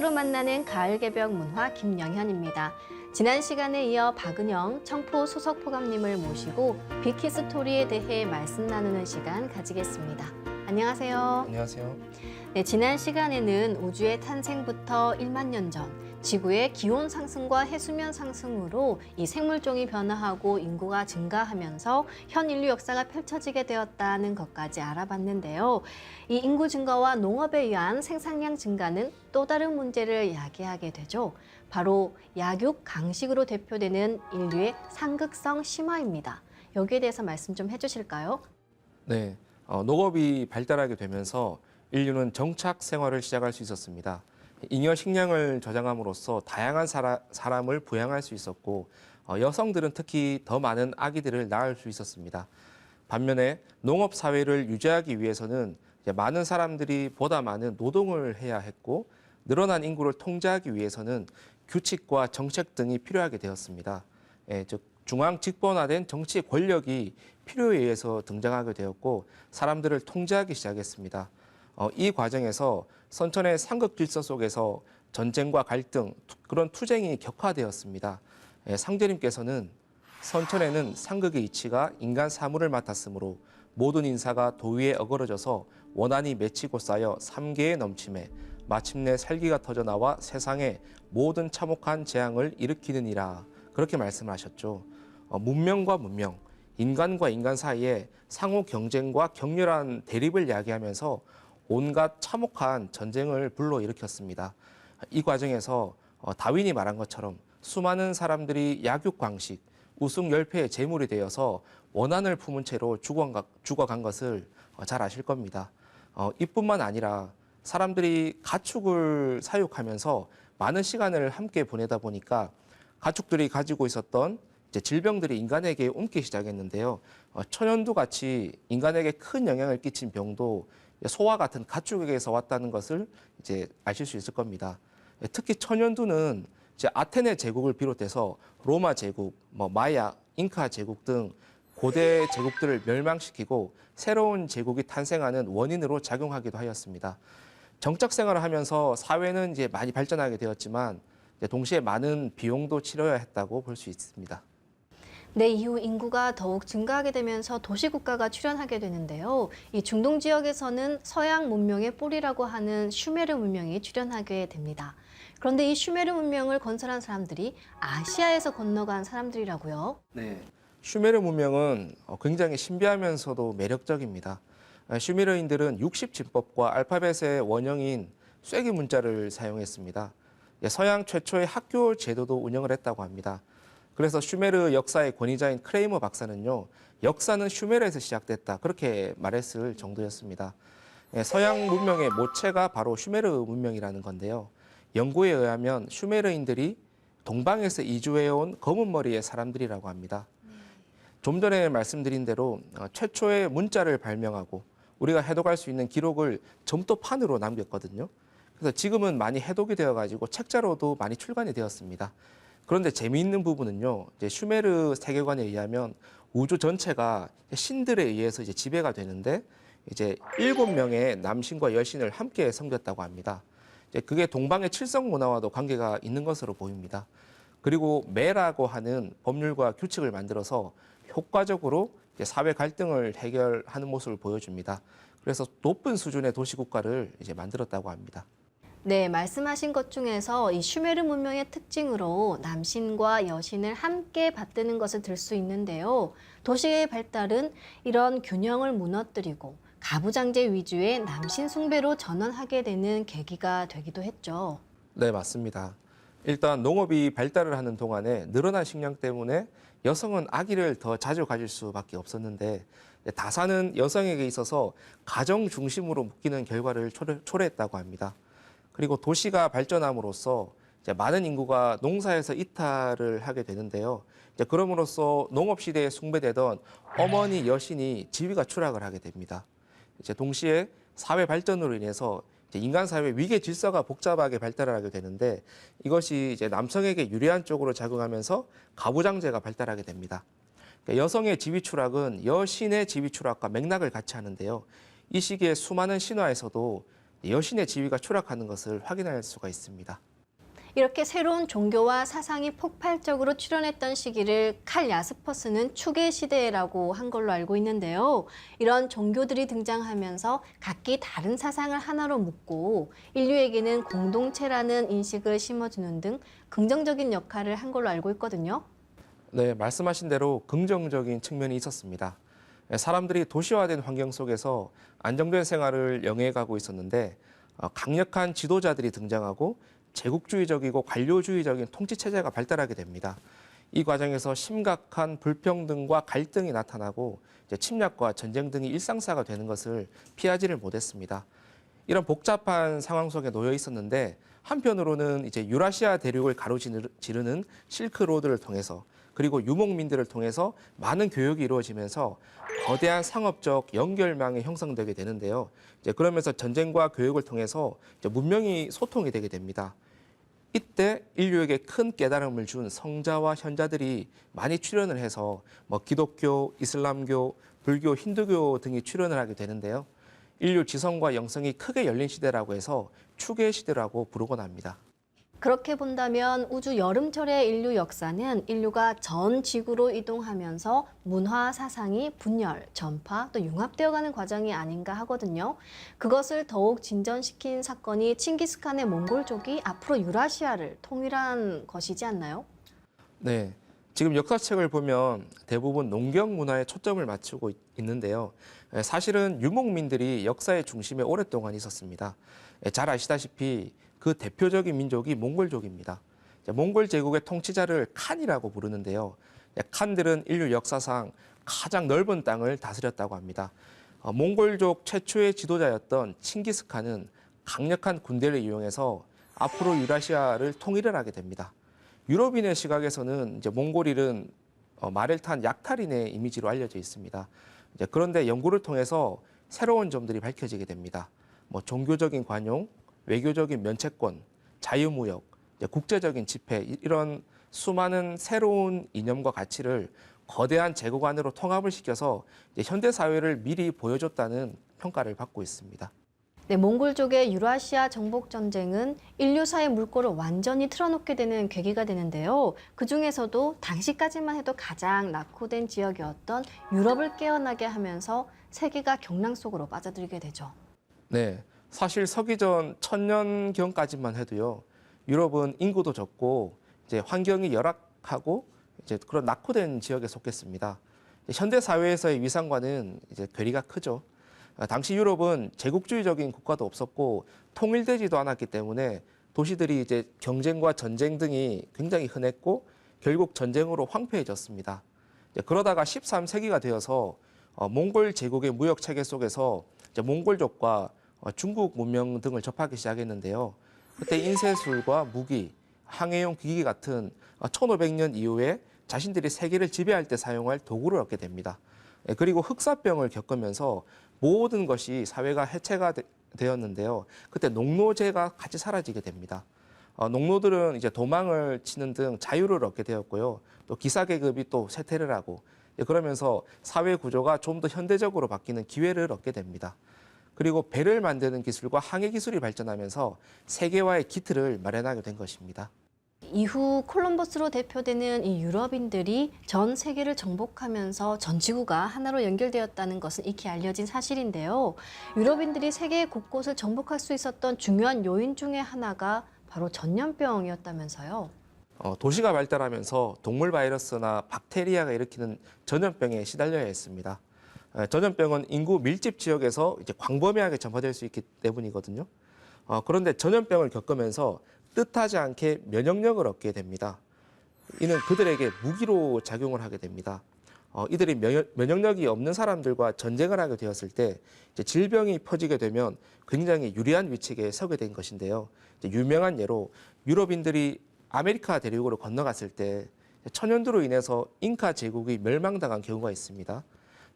책으로 만나는 가을 개벽 문화 김영현입니다. 지난 시간에 이어 박은영 청포 소속 포감님을 모시고 비키 스토리에 대해 말씀 나누는 시간 가지겠습니다. 안녕하세요. 안녕하세요. 네, 지난 시간에는 우주의 탄생부터 1만 년 전 지구의 기온 상승과 해수면 상승으로 이 생물종이 변화하고 인구가 증가하면서 현 인류 역사가 펼쳐지게 되었다는 것까지 알아봤는데요. 이 인구 증가와 농업에 의한 생산량 증가는 또 다른 문제를 야기하게 되죠. 바로 약육 강식으로 대표되는 인류의 상극성 심화입니다. 여기에 대해서 말씀 좀 해주실까요? 네, 어, 농업이 발달하게 되면서 인류는 정착 생활을 시작할 수 있었습니다. 잉여 식량을 저장함으로써 다양한 사라, 사람을 부양할 수 있었고 어, 여성들은 특히 더 많은 아기들을 낳을 수 있었습니다. 반면에 농업 사회를 유지하기 위해서는 많은 사람들이 보다 많은 노동을 해야 했고 늘어난 인구를 통제하기 위해서는 규칙과 정책 등이 필요하게 되었습니다. 예, 즉 중앙 집권화된 정치 권력이 필요에 의해서 등장하게 되었고 사람들을 통제하기 시작했습니다. 어, 이 과정에서 선천의 상극 질서 속에서 전쟁과 갈등, 투- 그런 투쟁이 격화되었습니다. 예, 상대님께서는 선천에는 상극의 이치가 인간 사물을 맡았으므로 모든 인사가 도위에 어그러져서 원한이 맺히고 쌓여 삼계에 넘침에 마침내 살기가 터져 나와 세상에 모든 참혹한 재앙을 일으키느니라 그렇게 말씀하셨죠. 어, 문명과 문명, 인간과 인간 사이에 상호 경쟁과 격렬한 대립을 야기하면서 온갖 참혹한 전쟁을 불러일으켰습니다. 이 과정에서 어, 다윈이 말한 것처럼 수많은 사람들이 약육 광식, 우승 열패의 제물이 되어서 원한을 품은 채로 죽어간, 것을 어, 잘 아실 겁니다. 어, 이뿐만 아니라 사람들이 가축을 사육하면서 많은 시간을 함께 보내다 보니까 가축들이 가지고 있었던 질병들이 인간에게 옮기 시작했는데요. 어, 천연두 같이 인간에게 큰 영향을 끼친 병도 소와 같은 가축에게서 왔다는 것을 이제 아실 수 있을 겁니다. 예, 특히 천연두는 이제 아테네 제국을 비롯해서 로마 제국, 뭐 마야, 잉카 제국 등 고대 제국들을 멸망시키고 새로운 제국이 탄생하는 원인으로 작용하기도 하였습니다. 정착 생활을 하면서 사회는 이제 많이 발전하게 되었지만 동시에 많은 비용도 치러야 했다고 볼 수 있습니다. 네, 이후 인구가 더욱 증가하게 되면서 도시국가가 출현하게 되는데요. 이 중동 지역에서는 서양 문명의 뿌리라고 하는 슈메르 문명이 출현하게 됩니다. 그런데 이 슈메르 문명을 건설한 사람들이 아시아에서 건너간 사람들이라고요. 네. 슈메르 문명은 어, 굉장히 신비하면서도 매력적입니다. 아, 슈메르인들은 60진법과 알파벳의 원형인 쐐기 문자를 사용했습니다. 예, 서양 최초의 학교 제도도 운영을 했다고 합니다. 그래서 슈메르 역사의 권위자인 크레이머 박사는요, 역사는 슈메르에서 시작됐다. 그렇게 말했을 정도였습니다. 예, 서양 문명의 모체가 바로 슈메르 문명이라는 건데요. 연구에 의하면 슈메르인들이 동방에서 이주해온 검은 머리의 사람들이라고 합니다. 좀 전에 말씀드린 대로 어, 최초의 문자를 발명하고 우리가 해독할 수 있는 기록을 점토판으로 남겼거든요. 그래서 지금은 많이 해독이 되어가지고 책자로도 많이 출간이 되었습니다. 그런데 재미있는 부분은요, 이제 슈메르 세계관에 의하면 우주 전체가 신들에 의해서 이제 지배가 되는데 이제 일곱 명의 남신과 여신을 함께 섬겼다고 합니다. 이제 그게 동방의 칠성 문화와도 관계가 있는 것으로 보입니다. 그리고 매라고 하는 법률과 규칙을 만들어서 효과적으로 사회 갈등을 해결하는 모습을 보여줍니다. 그래서 높은 수준의 도시 국가를 이제 만들었다고 합니다. 네, 말씀하신 것 중에서 이 슈메르 문명의 특징으로 남신과 여신을 함께 받드는 것을 들 수 있는데요. 도시의 발달은 이런 균형을 무너뜨리고 가부장제 위주의 남신 숭배로 전환하게 되는 계기가 되기도 했죠. 네, 맞습니다. 일단 농업이 발달을 하는 동안에 늘어난 식량 때문에 여성은 아기를 더 자주 가질 수밖에 없었는데 다산은 여성에게 있어서 가정 중심으로 묶이는 결과를 초래, 초래했다고 합니다. 그리고 도시가 발전함으로써 이제 많은 인구가 농사에서 이탈을 하게 되는데요. 이제 그럼으로써 농업 시대에 숭배되던 어머니 여신이 지위가 추락을 하게 됩니다. 이제 동시에 사회 발전으로 인해서 인간 사회 위계 질서가 복잡하게 발달을 하게 되는데 이것이 이제 남성에게 유리한 쪽으로 작용하면서 가부장제가 발달하게 됩니다. 그러니까 여성의 지위 추락은 여신의 지위 추락과 맥락을 같이 하는데요. 이 시기에 수많은 신화에서도 여신의 지위가 추락하는 것을 확인할 수가 있습니다. 이렇게 새로운 종교와 사상이 폭발적으로 출현했던 시기를 칼 야스퍼스는 추계 시대라고 한 걸로 알고 있는데요. 이런 종교들이 등장하면서 각기 다른 사상을 하나로 묶고 인류에게는 공동체라는 인식을 심어주는 등 긍정적인 역할을 한 걸로 알고 있거든요. 네, 말씀하신 대로 긍정적인 측면이 있었습니다. 예, 사람들이 도시화된 환경 속에서 안정된 생활을 영해가고 있었는데 어, 강력한 지도자들이 등장하고 제국주의적이고 관료주의적인 통치 체제가 발달하게 됩니다. 이 과정에서 심각한 불평등과 갈등이 나타나고 침략과 전쟁 등이 일상사가 되는 것을 피하지를 못했습니다. 이런 복잡한 상황 속에 놓여 있었는데 한편으로는 이제 유라시아 대륙을 가로지르는 실크로드를 통해서 그리고 유목민들을 통해서 많은 교육이 이루어지면서 거대한 상업적 연결망이 형성되게 되는데요. 이제 그러면서 전쟁과 교육을 통해서 문명이 소통이 되게 됩니다. 이때 인류에게 큰 깨달음을 준 성자와 현자들이 많이 출연을 해서 뭐 기독교, 이슬람교, 불교, 힌두교 등이 출연을 하게 되는데요. 인류 지성과 영성이 크게 열린 시대라고 해서 추계 시대라고 부르곤 합니다. 그렇게 본다면 우주 여름철의 인류 역사는 인류가 전 지구로 이동하면서 문화 사상이 분열, 전파, 또 융합되어가는 과정이 아닌가 하거든요. 그것을 더욱 진전시킨 사건이 칭기스칸의 몽골족이 앞으로 유라시아를 통일한 것이지 않나요? 네. 지금 역사책을 보면 대부분 농경 문화에 초점을 맞추고 있- 있는데요. 에, 사실은 유목민들이 역사의 중심에 오랫동안 있었습니다. 에, 잘 아시다시피 그 대표적인 민족이 몽골족입니다. 몽골 제국의 통치자를 칸이라고 부르는데요. 에, 칸들은 인류 역사상 가장 넓은 땅을 다스렸다고 합니다. 어, 몽골족 최초의 지도자였던 칭기스칸은 강력한 군대를 이용해서 앞으로 유라시아를 통일을 하게 됩니다. 유럽인의 시각에서는 이제 몽골인은 어, 말을 탄 약탈인의 이미지로 알려져 있습니다. 그런데 연구를 통해서 새로운 점들이 밝혀지게 됩니다. 뭐 종교적인 관용, 외교적인 면책권, 자유무역, 국제적인 집회 이- 이런 수많은 새로운 이념과 가치를 거대한 제국 안으로 통합을 시켜서 현대 사회를 미리 보여줬다는 평가를 받고 있습니다. 네, 몽골족의 유라시아 정복 전쟁은 인류사의 물꼬를 완전히 틀어놓게 되는 계기가 되는데요. 그 중에서도 당시까지만 해도 가장 낙후된 지역이었던 유럽을 깨어나게 하면서 세계가 경랑 속으로 빠져들게 되죠. 네, 사실 서기 전 천년경까지만 해도요. 유럽은 인구도 적고 이제 환경이 열악하고 이제 그런 낙후된 지역에 속했습니다. 현대 사회에서의 위상과는 이제 괴리가 크죠. 아, 당시 유럽은 제국주의적인 국가도 없었고 통일되지도 않았기 때문에 도시들이 이제 경쟁과 전쟁 등이 굉장히 흔했고 결국 전쟁으로 황폐해졌습니다. 그러다가 13세기가 되어서 어, 몽골 제국의 무역 체계 속에서 이제 몽골족과 어, 중국 문명 등을 접하기 시작했는데요. 그때 인쇄술과 무기, 항해용 기기 같은 1500년 이후에 자신들이 세계를 지배할 때 사용할 도구를 얻게 됩니다. 예, 그리고 흑사병을 겪으면서 모든 것이 사회가 해체가 되, 되었는데요. 그때 농노제가 같이 사라지게 됩니다. 어, 농노들은 이제 도망을 치는 등 자유를 얻게 되었고요. 또 기사 계급이 또 쇠퇴를 하고 예, 그러면서 사회 구조가 좀 더 현대적으로 바뀌는 기회를 얻게 됩니다. 그리고 배를 만드는 기술과 항해 기술이 발전하면서 세계화의 기틀을 마련하게 된 것입니다. 이후 콜럼버스로 대표되는 이 유럽인들이 전 세계를 정복하면서 전 지구가 하나로 연결되었다는 것은 익히 알려진 사실인데요. 유럽인들이 세계 곳곳을 정복할 수 있었던 중요한 요인 중에 하나가 바로 전염병이었다면서요. 어, 도시가 발달하면서 동물 바이러스나 박테리아가 일으키는 전염병에 시달려야 했습니다. 에, 전염병은 인구 밀집 지역에서 이제 광범위하게 전파될 수 있기 때문이거든요. 어, 그런데 전염병을 겪으면서 뜻하지 않게 면역력을 얻게 됩니다. 이는 그들에게 무기로 작용을 하게 됩니다. 어, 이들이 면역, 면역력이 없는 사람들과 전쟁을 하게 되었을 때 이제 질병이 퍼지게 되면 굉장히 유리한 위치에 서게 된 것인데요. 이제 유명한 예로 유럽인들이 아메리카 대륙으로 건너갔을 때 천연두로 인해서 잉카 제국이 멸망당한 경우가 있습니다.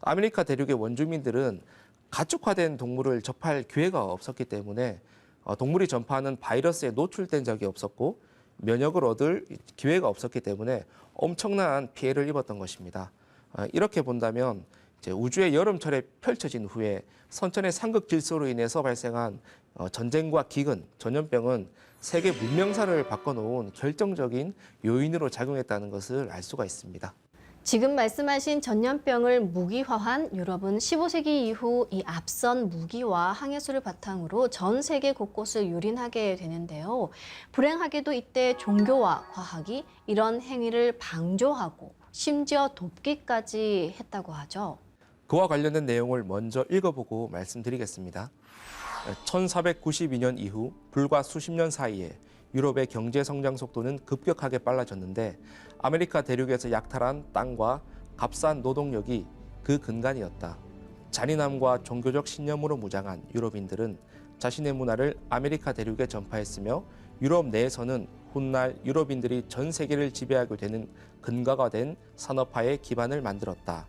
아메리카 대륙의 원주민들은 가축화된 동물을 접할 기회가 없었기 때문에 어, 동물이 전파하는 바이러스에 노출된 적이 없었고 면역을 얻을 기회가 없었기 때문에 엄청난 피해를 입었던 것입니다. 어, 이렇게 본다면 우주의 여름철에 펼쳐진 후에 선천의 상극 질소로 인해서 발생한 어, 전쟁과 기근, 전염병은 세계 문명사를 바꿔놓은 결정적인 요인으로 작용했다는 것을 알 수가 있습니다. 지금 말씀하신 전염병을 무기화한 유럽은 15세기 이후 이 앞선 무기와 항해술을 바탕으로 전 세계 곳곳을 유린하게 되는데요. 불행하게도 이때 종교와 과학이 이런 행위를 방조하고 심지어 돕기까지 했다고 하죠. 그와 관련된 내용을 먼저 읽어보고 말씀드리겠습니다. 1492년 이후 불과 수십 년 사이에 유럽의 경제 성장 속도는 급격하게 빨라졌는데 아메리카 대륙에서 약탈한 땅과 값싼 노동력이 그 근간이었다. 잔인함과 종교적 신념으로 무장한 유럽인들은 자신의 문화를 아메리카 대륙에 전파했으며 유럽 내에서는 훗날 유럽인들이 전 세계를 지배하게 되는 근거가 된 산업화의 기반을 만들었다.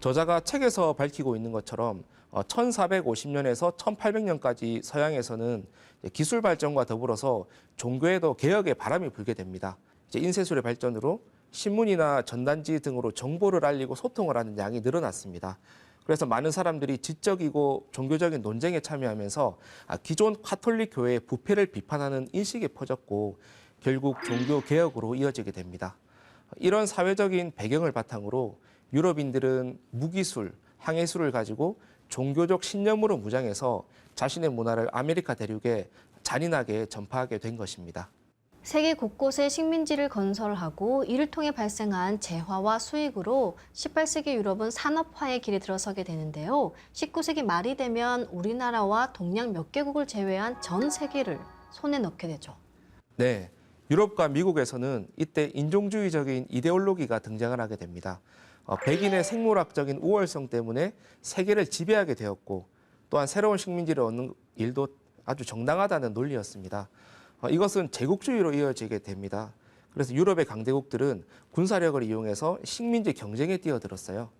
저자가 책에서 밝히고 있는 것처럼 1450년에서 1800년까지 서양에서는 기술 발전과 더불어서 종교에도 개혁의 바람이 불게 됩니다. 이제 인쇄술의 발전으로 신문이나 전단지 등으로 정보를 알리고 소통을 하는 양이 늘어났습니다. 그래서 많은 사람들이 지적이고 종교적인 논쟁에 참여하면서 아, 기존 카톨릭 교회의 부패를 비판하는 인식이 퍼졌고 결국 종교 개혁으로 이어지게 됩니다. 이런 사회적인 배경을 바탕으로 유럽인들은 무기술, 항해술을 가지고 종교적 신념으로 무장해서 자신의 문화를 아메리카 대륙에 잔인하게 전파하게 된 것입니다. 세계 곳곳에 식민지를 건설하고 이를 통해 발생한 재화와 수익으로 18세기 유럽은 산업화의 길에 들어서게 되는데요. 19세기 말이 되면 우리나라와 동양 몇 개국을 제외한 전 세계를 손에 넣게 되죠. 네, 유럽과 미국에서는 이때 인종주의적인 이데올로기가 등장을 하게 됩니다. 어, 백인의 생물학적인 우월성 때문에 세계를 지배하게 되었고 또한 새로운 식민지를 얻는 일도 아주 정당하다는 논리였습니다. 어, 이것은 제국주의로 이어지게 됩니다. 그래서 유럽의 강대국들은 군사력을 이용해서 식민지 경쟁에 뛰어들었어요.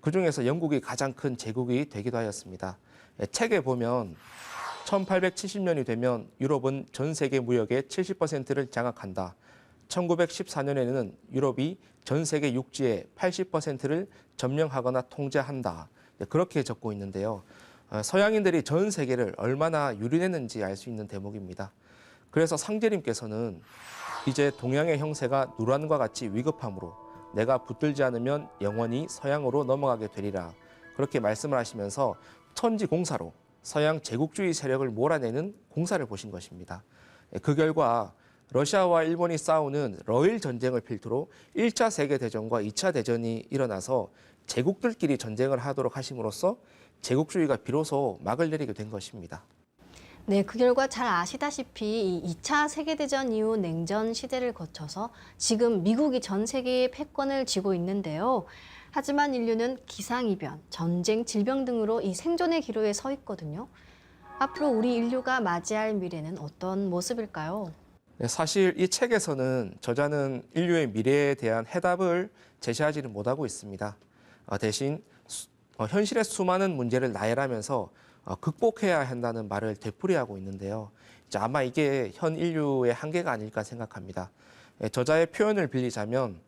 그 중에서 영국이 가장 큰 제국이 되기도 하였습니다. 예, 책에 보면 1870년이 되면 유럽은 전 세계 무역의 70%를 장악한다. 1914년에는 유럽이 전 세계 육지의 80%를 점령하거나 통제한다. 네, 그렇게 적고 있는데요. 어, 서양인들이 전 세계를 얼마나 유린했는지 알 수 있는 대목입니다. 그래서 상제님께서는 이제 동양의 형세가 누란과 같이 위급함으로 내가 붙들지 않으면 영원히 서양으로 넘어가게 되리라. 그렇게 말씀을 하시면서 천지 공사로 서양 제국주의 세력을 몰아내는 공사를 보신 것입니다. 예, 그 결과 러시아와 일본이 싸우는 러일 전쟁을 필두로 1차 세계 대전과 2차 대전이 일어나서 제국들끼리 전쟁을 하도록 하심으로써 제국주의가 비로소 막을 내리게 된 것입니다. 네, 그 결과 잘 아시다시피 이 2차 세계대전 이후 냉전 시대를 거쳐서 지금 미국이 전 세계의 패권을 쥐고 있는데요. 하지만 인류는 기상이변, 전쟁, 질병 등으로 이 생존의 기로에 서 있거든요. 앞으로 우리 인류가 맞이할 미래는 어떤 모습일까요? 네, 사실 이 책에서는 저자는 인류의 미래에 대한 해답을 제시하지는 못하고 있습니다. 어, 대신 수- 어, 현실의 수많은 문제를 나열하면서 어, 극복해야 한다는 말을 되풀이하고 있는데요. 아마 이게 현 인류의 한계가 아닐까 생각합니다. 예, 저자의 표현을 빌리자면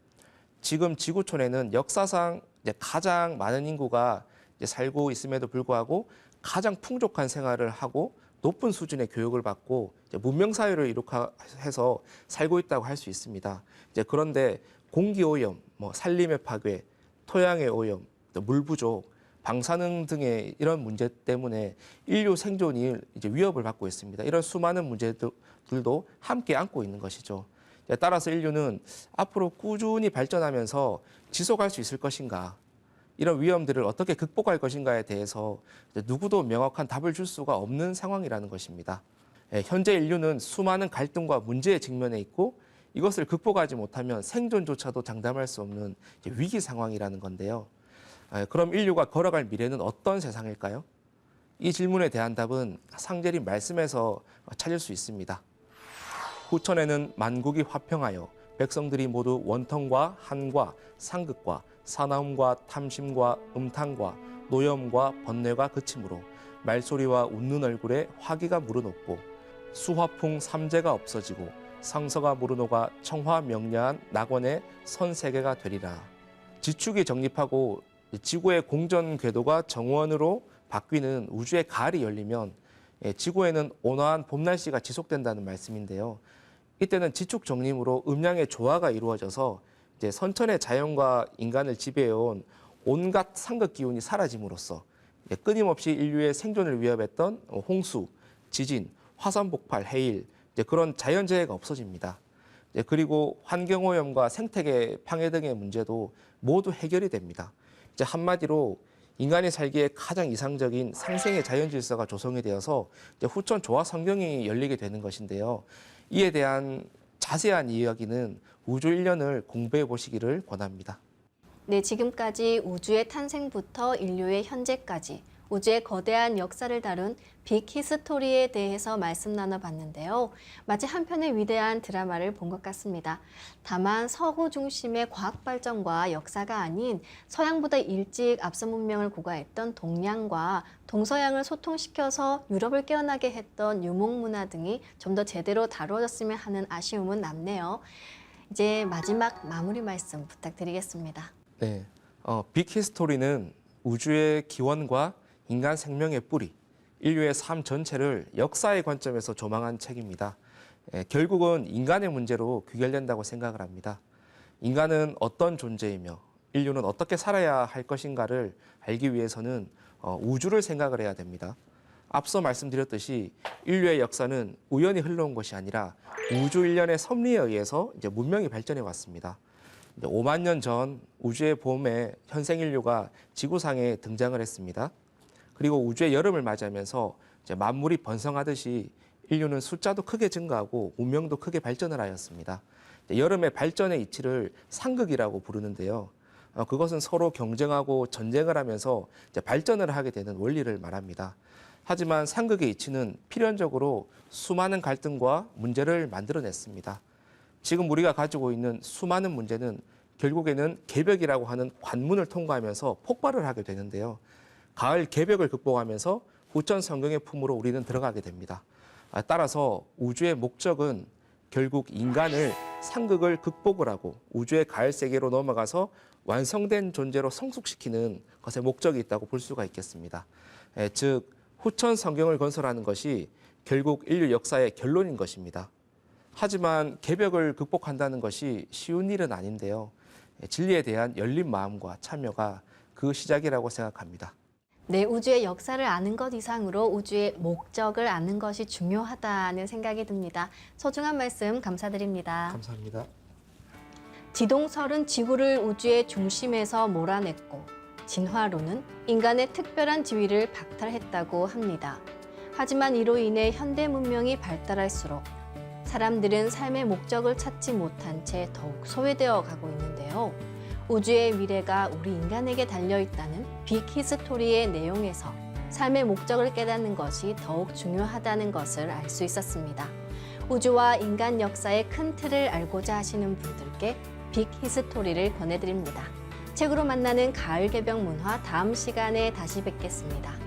지금 지구촌에는 역사상 가장 많은 인구가 살고 있음에도 불구하고 가장 풍족한 생활을 하고 높은 수준의 교육을 받고 이제 문명 사회를 이룩해서 살고 있다고 할 수 있습니다. 이제 그런데 공기 오염, 뭐 산림의 파괴, 토양의 오염, 또물 부족, 방사능 등의 이런 문제 때문에 인류 생존이 이제 위협을 받고 있습니다. 이런 수많은 문제들도 함께 안고 있는 것이죠. 따라서 인류는 앞으로 꾸준히 발전하면서 지속할 수 있을 것인가, 이런 위험들을 어떻게 극복할 것인가에 대해서 누구도 명확한 답을 줄 수가 없는 상황이라는 것입니다. 예, 현재 인류는 수많은 갈등과 문제에 직면해 있고 이것을 극복하지 못하면 생존조차도 장담할 수 없는 위기 상황이라는 건데요. 예, 그럼 인류가 걸어갈 미래는 어떤 세상일까요? 이 질문에 대한 답은 상제림 말씀에서 찾을 수 있습니다. 후천에는 만국이 화평하여 백성들이 모두 원통과 한과 상극과 사나움과 탐심과 음탕과 노염과 번뇌가 그치므로 말소리와 웃는 얼굴에 화기가 무르녹고 수화풍 삼재가 없어지고 상서가 무르녹아 청화 명료한 낙원의 선세계가 되리라. 지축이 정립하고 지구의 공전 궤도가 정원으로 바뀌는 우주의 가을이 열리면 예, 지구에는 온화한 봄 날씨가 지속된다는 말씀인데요. 이때는 지축 정림으로 음양의 조화가 이루어져서 이제 선천의 자연과 인간을 지배해온 온갖 상극 기운이 사라짐으로써 끊임없이 인류의 생존을 위협했던 홍수, 지진, 화산 폭발, 해일 그런 자연재해가 없어집니다. 그리고 환경오염과 생태계 방해 등의 문제도 모두 해결이 됩니다. 이제 한마디로 인간이 살기에 가장 이상적인 상생의 자연 질서가 조성이 되어서 후천 조화 성경이 열리게 되는 것인데요. 이에 대한 자세한 이야기는 우주 일년을 공부해 보시기를 권합니다. 네, 지금까지 우주의 탄생부터 인류의 현재까지 우주의 거대한 역사를 다룬 빅 히스토리에 대해서 말씀 나눠봤는데요. 마치 한 편의 위대한 드라마를 본 것 같습니다. 다만 서구 중심의 과학 발전과 역사가 아닌 서양보다 일찍 앞서 문명을 고가했던 동양과 동서양을 소통시켜서 유럽을 깨어나게 했던 유목 문화 등이 좀 더 제대로 다루어졌으면 하는 아쉬움은 남네요. 이제 마지막 마무리 말씀 부탁드리겠습니다. 네, 어, 빅 히스토리는 우주의 기원과 인간 생명의 뿌리, 인류의 삶 전체를 역사의 관점에서 조망한 책입니다. 예, 결국은 인간의 문제로 귀결된다고 생각을 합니다. 인간은 어떤 존재이며 인류는 어떻게 살아야 할 것인가를 알기 위해서는 어, 우주를 생각을 해야 됩니다. 앞서 말씀드렸듯이 인류의 역사는 우연히 흘러온 것이 아니라 우주 일련의 섭리에 의해서 이제 문명이 발전해 왔습니다. 이제 5만 년 전 우주의 봄에 현생 인류가 지구상에 등장을 했습니다. 그리고 우주의 여름을 맞이하면서 만물이 번성하듯이 인류는 숫자도 크게 증가하고 문명도 크게 발전을 하였습니다. 여름의 발전의 이치를 상극이라고 부르는데요. 어, 그것은 서로 경쟁하고 전쟁을 하면서 발전을 하게 되는 원리를 말합니다. 하지만 상극의 이치는 필연적으로 수많은 갈등과 문제를 만들어냈습니다. 지금 우리가 가지고 있는 수많은 문제는 결국에는 개벽이라고 하는 관문을 통과하면서 폭발을 하게 되는데요. 가을 개벽을 극복하면서 후천 성경의 품으로 우리는 들어가게 됩니다. 아, 따라서 우주의 목적은 결국 인간을 상극을 극복을 하고 우주의 가을 세계로 넘어가서 완성된 존재로 성숙시키는 것에 목적이 있다고 볼 수가 있겠습니다. 에, 즉 후천 성경을 건설하는 것이 결국 인류 역사의 결론인 것입니다. 하지만 개벽을 극복한다는 것이 쉬운 일은 아닌데요. 에, 진리에 대한 열린 마음과 참여가 그 시작이라고 생각합니다. 네, 우주의 역사를 아는 것 이상으로 우주의 목적을 아는 것이 중요하다는 생각이 듭니다. 소중한 말씀 감사드립니다. 감사합니다. 지동설은 지구를 우주의 중심에서 몰아냈고 진화론은 인간의 특별한 지위를 박탈했다고 합니다. 하지만 이로 인해 현대 문명이 발달할수록 사람들은 삶의 목적을 찾지 못한 채 더욱 소외되어 가고 있는데요. 우주의 미래가 우리 인간에게 달려 있다는 빅 히스토리의 내용에서 삶의 목적을 깨닫는 것이 더욱 중요하다는 것을 알 수 있었습니다. 우주와 인간 역사의 큰 틀을 알고자 하시는 분들께 빅 히스토리를 권해드립니다. 책으로 만나는 가을 개병 문화 다음 시간에 다시 뵙겠습니다.